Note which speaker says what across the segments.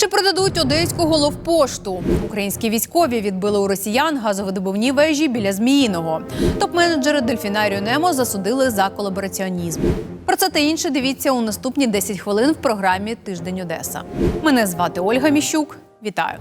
Speaker 1: Чи продадуть одеську головпошту? Українські військові відбили у росіян газовидобувні вежі біля Зміїного. Топ-менеджери дельфінарію Немо засудили за колабораціонізм. Про це та інше дивіться у наступні 10 хвилин в програмі Тиждень Одеса. Мене звати Ольга Міщук. Вітаю.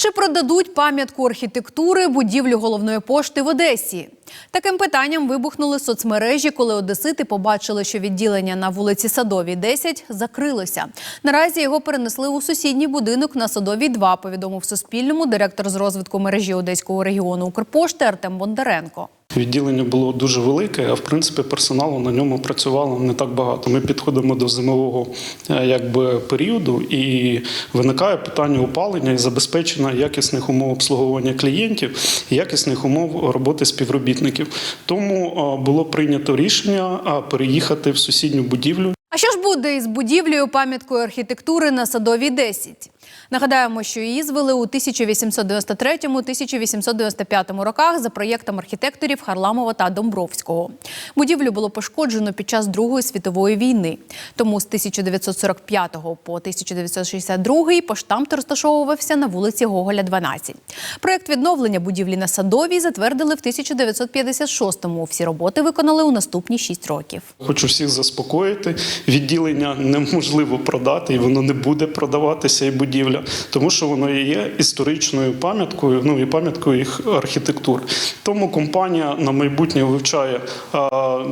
Speaker 1: Чи продадуть пам'ятку архітектури будівлю головної пошти в Одесі? Таким питанням вибухнули соцмережі, коли одесити побачили, що відділення на вулиці Садовій 10 закрилося. Наразі його перенесли у сусідній будинок на Садовій 2, повідомив Суспільному директор з розвитку мережі Одеського регіону Укрпошти Артем Бондаренко.
Speaker 2: Відділення було дуже велике, а в принципі персоналу на ньому працювало не так багато. Ми підходимо до зимового е, якби періоду, і виникає питання опалення і забезпечення якісних умов обслуговування клієнтів, якісних умов роботи співробітників. Тому е, було прийнято рішення переїхати в сусідню будівлю.
Speaker 1: А що ж буде із будівлею пам'яткою архітектури на Садовій 10? Нагадаємо, що її звели у 1893-1895 роках за проєктом архітекторів Харламова та Домбровського. Будівлю було пошкоджено під час Другої світової війни. Тому з 1945 по 1962 поштамт розташовувався на вулиці Гоголя, 12. Проєкт відновлення будівлі на Садовій затвердили в 1956-му. Всі роботи виконали у наступні 6 років.
Speaker 2: Хочу всіх заспокоїти. Відділення неможливо продати, і воно не буде продаватися і будівля, тому що воно і є історичною пам'яткою, ну і пам'яткою їх архітектури. Тому компанія на майбутнє вивчає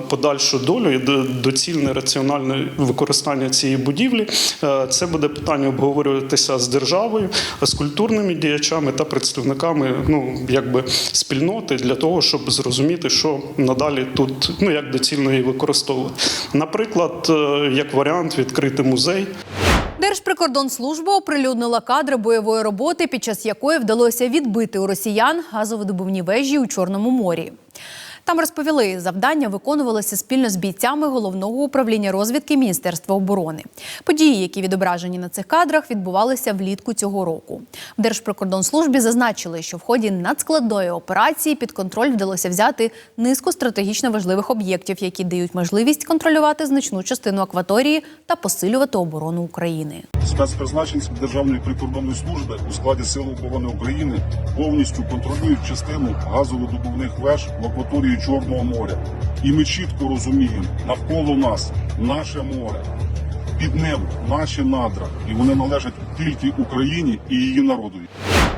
Speaker 2: подальшу долю і доцільне раціональне використання цієї будівлі. Е, Це буде питання обговорюватися з державою, з культурними діячами та представниками ну якби спільноти для того, щоб зрозуміти, що надалі тут ну як доцільно її використовувати. Наприклад, е, як варіант відкрити музей.
Speaker 1: Держприкордонслужба оприлюднила кадри бойової роботи, під час якої вдалося відбити у росіян газовидобувні вежі у Чорному морі. Там розповіли, завдання виконувалося спільно з бійцями головного управління розвідки Міністерства оборони. Події, які відображені на цих кадрах, відбувалися влітку цього року. В Держприкордонслужбі зазначили, що в ході надскладної операції під контроль вдалося взяти низку стратегічно важливих об'єктів, які дають можливість контролювати значну частину акваторії та посилювати оборону України.
Speaker 3: Спецпризначенці Державної прикордонної служби у складі Сил оборони України повністю контролюють частину газовидобувних веж в акваторії Чорного моря. І ми чітко розуміємо, навколо нас наше море, під ним наші надра, і вони належать тільки Україні і її народові.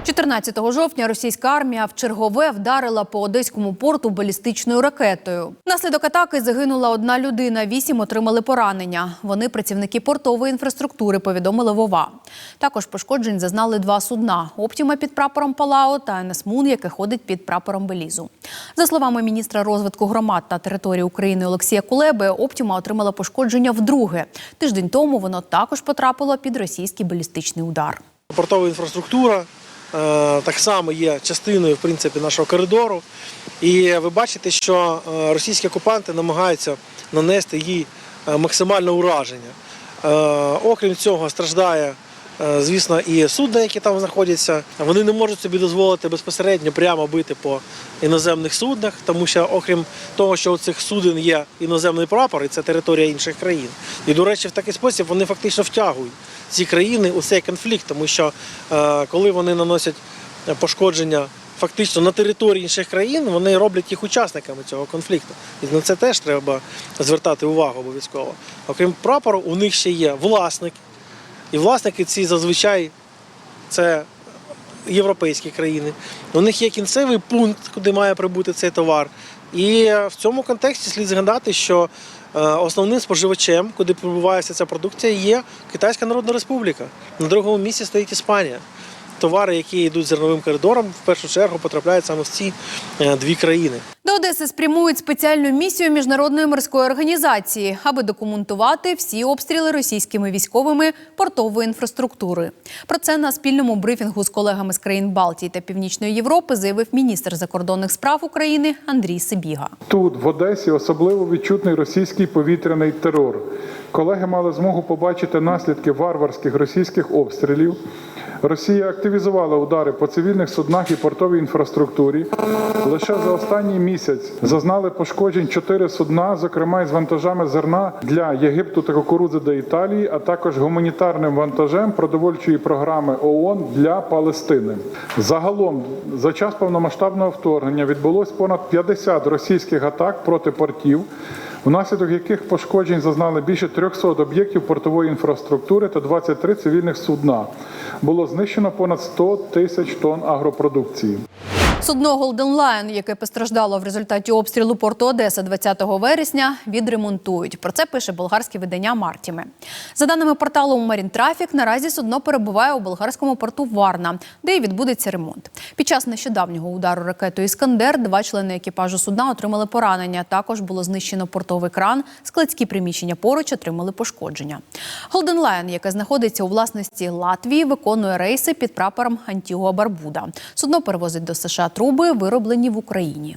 Speaker 1: 14 жовтня російська армія в чергове вдарила по одеському порту балістичною ракетою. Внаслідок атаки загинула одна людина, вісім отримали поранення. Вони працівники портової інфраструктури, повідомили Вова. Також пошкоджень зазнали два судна: Оптіма під прапором Палао та НС Мун, яке ходить під прапором Белізу. За словами міністра розвитку громад та території України Олексія Кулеби, Оптіма отримала пошкодження вдруге. Тиждень тому воно також потрапило під російський балістичний удар.
Speaker 4: Портова інфраструктура так само є частиною в принципі, нашого коридору. І ви бачите, що е, російські окупанти намагаються нанести їй е, максимальне ураження. Е, Окрім цього, страждає, е, звісно, і судна, які там знаходяться. Вони не можуть собі дозволити безпосередньо прямо бити по іноземних суднах, тому що, окрім того, що у цих суден є іноземний прапор, і це територія інших країн. І, до речі, в такий спосіб вони фактично втягують ці країни у цей конфлікт, тому що е, коли вони наносять пошкодження фактично на території інших країн, вони роблять їх учасниками цього конфлікту. І на це теж треба звертати увагу обов'язково. Окрім прапору, у них ще є власник. І власники ці зазвичай це європейські країни. У них є кінцевий пункт, куди має прибути цей товар. І в цьому контексті слід згадати, що е, основним споживачем, куди прибувається ця продукція, є Китайська Народна Республіка. На другому місці стоїть Іспанія. Товари, які йдуть зерновим коридором, в першу чергу потрапляють саме в ці е, дві країни.
Speaker 1: До Одеси спрямують спеціальну місію міжнародної морської організації, аби документувати всі обстріли російськими військовими портової інфраструктури. Про це на спільному брифінгу з колегами з країн Балтії та Північної Європи заявив міністр закордонних справ України Андрій Сибіга.
Speaker 5: Тут, в Одесі, особливо відчутний російський повітряний терор. Колеги мали змогу побачити наслідки варварських російських обстрілів. Росія активізувала удари по цивільних суднах і портовій інфраструктурі. Лише за останній місяць зазнали пошкоджень чотири судна, зокрема із вантажами зерна для Єгипту та кукурудзи до Італії, а також гуманітарним вантажем продовольчої програми ООН для Палестини. Загалом за час повномасштабного вторгнення відбулось понад 50 російських атак проти портів внаслідок яких пошкоджень зазнали більше 300 об'єктів портової інфраструктури та 23 цивільних судна. Було знищено понад 100 тисяч тонн агропродукції.
Speaker 1: Судно Golden Lion, яке постраждало в результаті обстрілу порту Одеса 20 вересня, відремонтують. Про це пише болгарське видання Мартіме. За даними порталу Traffic, наразі судно перебуває у болгарському порту Варна, де і відбудеться ремонт. Під час нещодавнього удару ракетою Іскандер два члени екіпажу судна отримали поранення. Також було знищено портовий кран, складські приміщення поруч отримали пошкодження. Golden Lion, яке знаходиться у власності Латвії, виконує рейси під прапором Антігуа Барбуда. Судно перевозить до США труби, вироблені в Україні.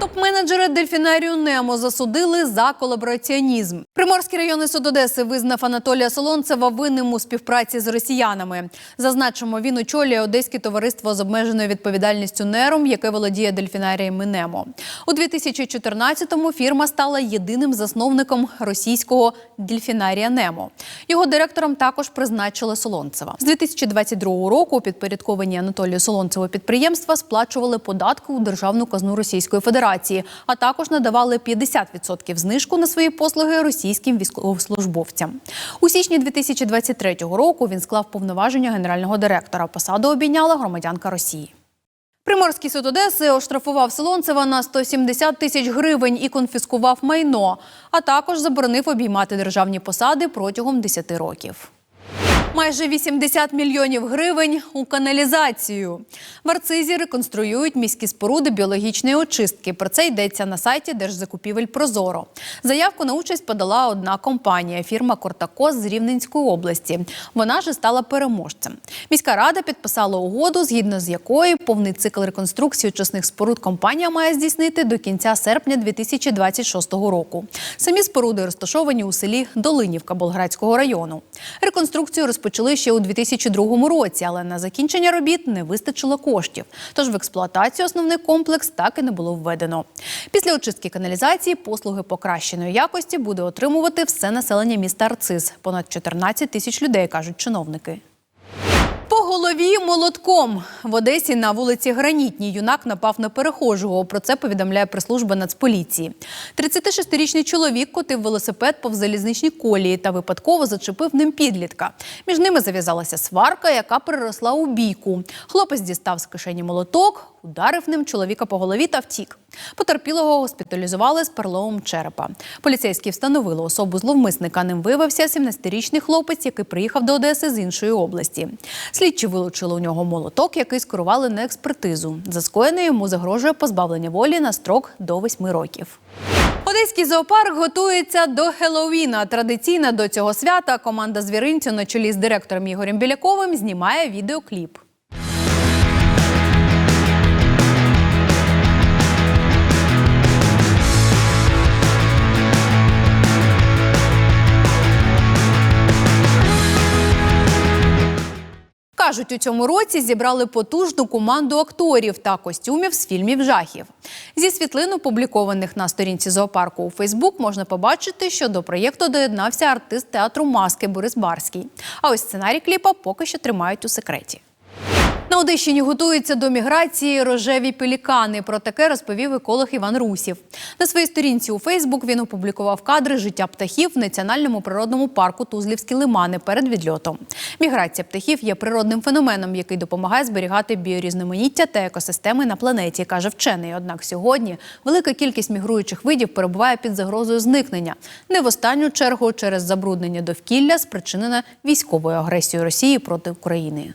Speaker 1: Топ-менеджери дельфінарію Немо засудили за колабораціонізм. Приморський районний суд Одеси визнав Анатолія Солонцева винним у співпраці з росіянами. Зазначимо, він очолює Одеське товариство з обмеженою відповідальністю Нером, яке володіє дельфінаріями Немо. У 2014-му фірма стала єдиним засновником російського дельфінарія Немо. Його директором також призначили Солонцева. З 2022 року підпорядковані Анатолію Солонцеву підприємства сплачували податки у державну казну Російської Федерації, а також надавали 50% знижку на свої послуги російським військовослужбовцям. У січні 2023 року він склав повноваження генерального директора. Посаду обійняла громадянка Росії. Приморський суд Одеси оштрафував Солонцева на 170 тисяч гривень і конфіскував майно, а також заборонив обіймати державні посади протягом 10 років. Майже 80 мільйонів гривень у каналізацію. В Арцизі реконструюють міські споруди біологічної очистки. Про це йдеться на сайті Держзакупівель Прозоро. Заявку на участь подала одна компанія фірма Кортакос з Рівненської області. Вона ж стала переможцем. Міська рада підписала угоду, згідно з якою повний цикл реконструкції очисних споруд компанія має здійснити до кінця серпня 2026 року. Самі споруди розташовані у селі Долинівка Болградського району. Реконструкцію розпочали ще у 2002 році, але на закінчення робіт не вистачило коштів. Тож в експлуатацію основний комплекс так і не було введено. Після очистки каналізації послуги покращеної якості буде отримувати все населення міста Арциз. Понад 14 тисяч людей, кажуть чиновники. Голові молотком в Одесі на вулиці Гранітній юнак напав на перехожого. Про це повідомляє прес-служба Нацполіції. 36-річний чоловік котив велосипед по залізничній колії та випадково зачепив ним підлітка. Між ними зав'язалася сварка, яка переросла у бійку. Хлопець дістав з кишені молоток, ударив ним чоловіка по голові та втік. Потерпілого госпіталізували з переломом черепа. Поліцейські встановили особу зловмисника. Ним виявився 17-річний хлопець, який приїхав до Одеси з іншої області. Слідчі вилучили у нього молоток, який скерували на експертизу. За скоєне йому загрожує позбавлення волі на строк до 8 років. Одеський зоопарк готується до Хеллоуіна. Традиційно до цього свята команда звіринцю на чолі з директором Ігорем Біляковим знімає відеокліп. Кажуть, у цьому році зібрали потужну команду акторів та костюмів з фільмів жахів. Зі світлин, опублікованих на сторінці зоопарку у Фейсбук, можна побачити, що до проєкту доєднався артист театру маски Борис Барський. А ось сценарій кліпа поки що тримають у секреті. На Одещині готуються до міграції рожеві пелікани. Про таке розповів еколог Іван Русів. На своїй сторінці у Фейсбук він опублікував кадри життя птахів в національному природному парку Тузлівські лимани перед відльотом. Міграція птахів є природним феноменом, який допомагає зберігати біорізноманіття та екосистеми на планеті, каже вчений. Однак сьогодні велика кількість мігруючих видів перебуває під загрозою зникнення. Не в останню чергу через забруднення довкілля, спричинене військовою агресією Росії проти України.